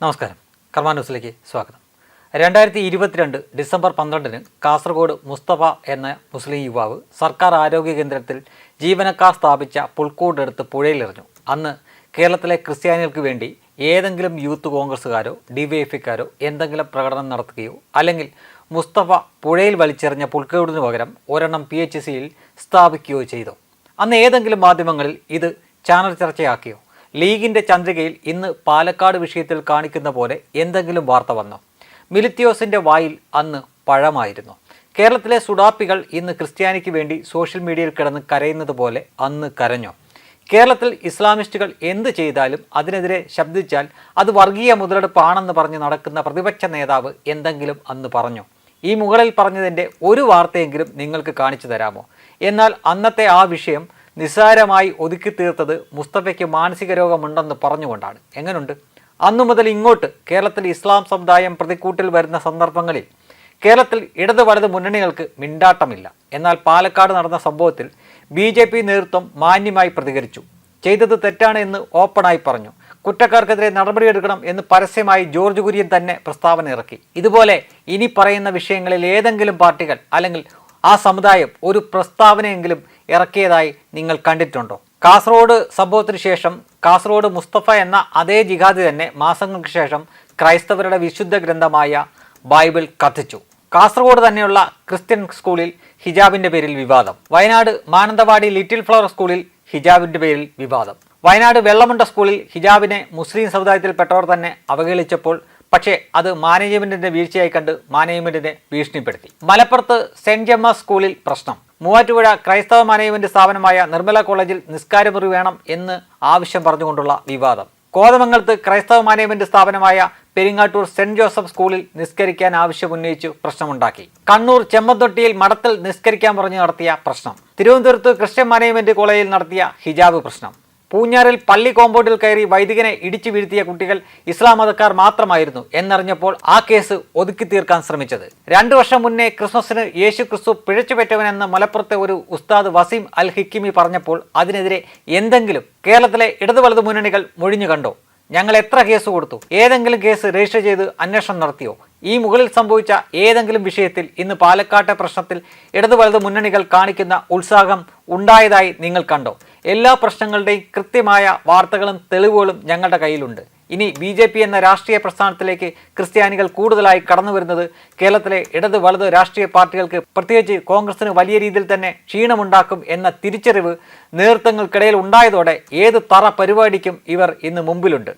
നമസ്കാരം. കർമ്മ ന്യൂസിലേക്ക് സ്വാഗതം. രണ്ടായിരത്തി ഇരുപത്തിരണ്ട് ഡിസംബർ പന്ത്രണ്ടിന് കാസർഗോഡ് മുസ്തഫ എന്ന മുസ്ലിം യുവാവ് സർക്കാർ ആരോഗ്യ കേന്ദ്രത്തിൽ ജീവനക്കാർ സ്ഥാപിച്ച പുൽക്കൂടെടുത്ത് പുഴയിലെറിഞ്ഞു. അന്ന് കേരളത്തിലെ ക്രിസ്ത്യാനികൾക്ക് വേണ്ടി ഏതെങ്കിലും യൂത്ത് കോൺഗ്രസ്സുകാരോ ഇക്കാരോ എന്തെങ്കിലും പ്രകടനം നടത്തുകയോ അല്ലെങ്കിൽ മുസ്തഫ പുഴയിൽ വലിച്ചെറിഞ്ഞ പുൽക്കൂടിനു പകരം ഒരെണ്ണം പി എച്ച് സിയിൽ സ്ഥാപിക്കുകയോ ചെയ്തോ. അന്ന് ഏതെങ്കിലും മാധ്യമങ്ങളിൽ ഇത് ചാനൽ ചർച്ചയാക്കിയോ? ലീഗിന്റെ ചന്ദ്രികയിൽ ഇന്ന് പാലക്കാട് വിഷയത്തിൽ കാണിക്കുന്ന പോലെ എന്തെങ്കിലും വാർത്ത വന്നോ? മിലിത്തിയോസിന്റെ വായിൽ അന്ന് പഴമായിരുന്നു. കേരളത്തിലെ സുഡാപ്പികൾ ഇന്ന് ക്രിസ്ത്യാനിക്ക് വേണ്ടി സോഷ്യൽ മീഡിയയിൽ കിടന്ന് കരയുന്നത് പോലെ അന്ന് കരഞ്ഞോ? കേരളത്തിൽ ഇസ്ലാമിസ്റ്റുകൾ എന്ത് ചെയ്താലും അതിനെതിരെ ശബ്ദിച്ചാൽ അത് വർഗീയ മുതലെടുപ്പാണെന്ന് പറഞ്ഞ് നടക്കുന്ന പ്രതിപക്ഷ നേതാവ് എന്തെങ്കിലും അന്ന് പറഞ്ഞു? ഈ മുകളിൽ പറഞ്ഞതിന്റെ ഒരു വാർത്തയെങ്കിലും നിങ്ങൾക്ക് കാണിച്ചു തരാമോ? എന്നാൽ അന്നത്തെ ആ വിഷയം നിസ്സാരമായി ഒതുക്കി തീർത്തത് മുസ്തഫയ്ക്ക് മാനസിക രോഗമുണ്ടെന്ന് പറഞ്ഞുകൊണ്ടാണ്. എങ്ങനുണ്ട്? അന്നു മുതൽ ഇങ്ങോട്ട് കേരളത്തിൽ ഇസ്ലാം സമുദായം പ്രതിക്കൂട്ടിൽ വരുന്ന സന്ദർഭങ്ങളിൽ കേരളത്തിൽ ഇടത് വലത് മുന്നണികൾക്ക് മിണ്ടാട്ടമില്ല. എന്നാൽ പാലക്കാട് നടന്ന സംഭവത്തിൽ ബി ജെ പി നേതൃത്വം മാന്യമായി പ്രതികരിച്ചു. ചെയ്തത് തെറ്റാണ് എന്ന് ഓപ്പണായി പറഞ്ഞു. കുറ്റക്കാർക്കെതിരെ നടപടിയെടുക്കണം എന്ന് പരസ്യമായി ജോർജ് കുര്യൻ തന്നെ പ്രസ്താവന ഇറക്കി. ഇതുപോലെ ഇനി പറയുന്ന വിഷയങ്ങളിൽ ഏതെങ്കിലും പാർട്ടികൾ അല്ലെങ്കിൽ ആ സമുദായം ഒരു പ്രസ്താവനയെങ്കിലും ഇറക്കിയതായി നിങ്ങൾ കണ്ടിട്ടുണ്ടോ? കാസർഗോഡ് സംഭവത്തിന് ശേഷം കാസർഗോഡ് മുസ്തഫ എന്ന അതേ ജിഹാദി തന്നെ മാസങ്ങൾക്ക് ശേഷം ക്രൈസ്തവരുടെ വിശുദ്ധ ഗ്രന്ഥമായ ബൈബിൾ കത്തിച്ചു. കാസർഗോഡ് തന്നെയുള്ള ക്രിസ്ത്യൻ സ്കൂളിൽ ഹിജാബിന്റെ പേരിൽ വിവാദം. വയനാട് മാനന്തവാടി ലിറ്റിൽ ഫ്ലവർ സ്കൂളിൽ ഹിജാബിന്റെ പേരിൽ വിവാദം. വയനാട് വെള്ളമുണ്ട സ്കൂളിൽ ഹിജാബിനെ മുസ്ലിം സമുദായത്തിൽപ്പെട്ടവർ തന്നെ അവഹേളിച്ചപ്പോൾ പക്ഷേ അത് മാനേജ്മെന്റിന്റെ വീഴ്ചയായി കണ്ട് മാനേജ്മെന്റിനെ ഭീഷണിപ്പെടുത്തി. മലപ്പുറത്ത് സെന്റ് ജമ്മ സ്കൂളിൽ പ്രശ്നം. മൂവാറ്റുപുഴ ക്രൈസ്തവ മാനേജ്മെന്റ് സ്ഥാപനമായ നിർമ്മല കോളേജിൽ നിസ്കാരമുറി വേണം എന്ന് ആവശ്യം പറഞ്ഞുകൊണ്ടുള്ള വിവാദം. കോതമംഗലത്ത് ക്രൈസ്തവ മാനേജ്മെന്റ് സ്ഥാപനമായ പെരിങ്ങാട്ടൂർ സെന്റ് ജോസഫ് സ്കൂളിൽ നിസ്കരിക്കാൻ ആവശ്യം ആവശ്യമുന്നയിച്ചു പ്രശ്നമുണ്ടാക്കി. കണ്ണൂർ ചെമ്മത്തൊട്ടിയിൽ മഠത്തിൽ നിസ്കരിക്കാൻ പറഞ്ഞു നടത്തിയ പ്രശ്നം. തിരുവനന്തപുരത്ത് ക്രിസ്ത്യൻ മാനേജ്മെന്റ് കോളേജിൽ നടത്തിയ ഹിജാബ് പ്രശ്നം. പൂഞ്ഞാറിൽ പള്ളി കോമ്പൗണ്ടിൽ കയറി വൈദികനെ ഇടിച്ചു വീഴ്ത്തിയ കുട്ടികൾ ഇസ്ലാം മതക്കാർ മാത്രമായിരുന്നു എന്നറിഞ്ഞപ്പോൾ ആ കേസ് ഒതുക്കി തീർക്കാൻ ശ്രമിച്ചത്. രണ്ടു വർഷം മുന്നേ ക്രിസ്മസിന് യേശു ക്രിസ്തു പിഴച്ചുപറ്റവനെന്ന് മലപ്പുറത്തെ ഒരു ഉസ്താദ് വസീം അൽ ഹിക്കിമി പറഞ്ഞപ്പോൾ അതിനെതിരെ എന്തെങ്കിലും കേരളത്തിലെ ഇടതു വലതു മുന്നണികൾ മൊഴിഞ്ഞു കണ്ടോ? ഞങ്ങൾ എത്ര കേസ് കൊടുത്തു? ഏതെങ്കിലും കേസ് രജിസ്റ്റർ ചെയ്ത് അന്വേഷണം നടത്തിയോ? ഈ മുകളിൽ സംഭവിച്ച ഏതെങ്കിലും വിഷയത്തിൽ ഇന്ന് പാലക്കാട്ടെ പ്രശ്നത്തിൽ ഇടതു വലതു മുന്നണികൾ കാണിക്കുന്ന ഉത്സാഹം ഉണ്ടായതായി നിങ്ങൾ കണ്ടോ? എല്ലാ പ്രശ്നങ്ങളുടെയും കൃത്യമായ വാർത്തകളും തെളിവുകളും ഞങ്ങളുടെ കയ്യിലുണ്ട്. ഇനി ബി ജെ പി എന്ന രാഷ്ട്രീയ പ്രസ്ഥാനത്തിലേക്ക് ക്രിസ്ത്യാനികൾ കൂടുതലായി കടന്നു വരുന്നത് കേരളത്തിലെ ഇടത് വലത് രാഷ്ട്രീയ പാർട്ടികൾക്ക് പ്രത്യേകിച്ച് കോൺഗ്രസിന് വലിയ രീതിയിൽ തന്നെ ക്ഷീണമുണ്ടാക്കും എന്ന തിരിച്ചറിവ് നേതൃത്വങ്ങൾക്കിടയിൽ ഉണ്ടായതോടെ ഏത് തറ പരിപാടിക്കും ഇവർ ഇന്ന് മുമ്പിലുണ്ട്.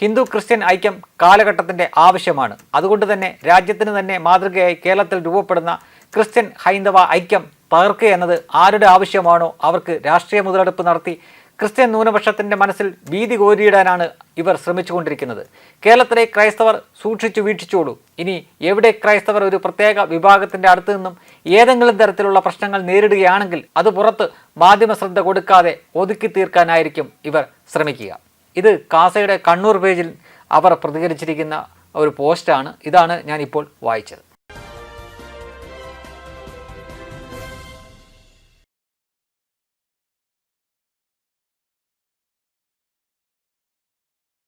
ഹിന്ദു ക്രിസ്ത്യൻ ഐക്യം കാലഘട്ടത്തിന്റെ ആവശ്യമാണ്. അതുകൊണ്ട് തന്നെ രാജ്യത്തിന് തന്നെ മാതൃകയായി കേരളത്തിൽ രൂപപ്പെടുന്ന ക്രിസ്ത്യൻ ഹൈന്ദവ ഐക്യം തകർക്കുക എന്നത് ആരുടെ ആവശ്യമാണോ അവർക്ക് രാഷ്ട്രീയ മുതലെടുപ്പ് നടത്തി ക്രിസ്ത്യൻ ന്യൂനപക്ഷത്തിന്റെ മനസ്സിൽ ഭീതി കോരിയിടാനാണ് ഇവർ ശ്രമിച്ചുകൊണ്ടിരിക്കുന്നത്. കേരളത്തിലെ ക്രൈസ്തവർ സൂക്ഷിച്ചു വീക്ഷിച്ചോളൂ. ഇനി എവിടെ ക്രൈസ്തവർ ഒരു പ്രത്യേക വിഭാഗത്തിന്റെ അടുത്തു നിന്നും ഏതെങ്കിലും തരത്തിലുള്ള പ്രശ്നങ്ങൾ നേരിടുകയാണെങ്കിൽ അത് പുറത്ത് മാധ്യമ ശ്രദ്ധ കൊടുക്കാതെ ഒതുക്കി തീർക്കാനായിരിക്കും ഇവർ ശ്രമിക്കുക. ഇത് കാസയുടെ കണ്ണൂർ പേജിൽ അവർ പ്രതികരിച്ചിരിക്കുന്ന ഒരു പോസ്റ്റാണ്. ഇതാണ് ഞാനിപ്പോൾ വായിച്ചത്.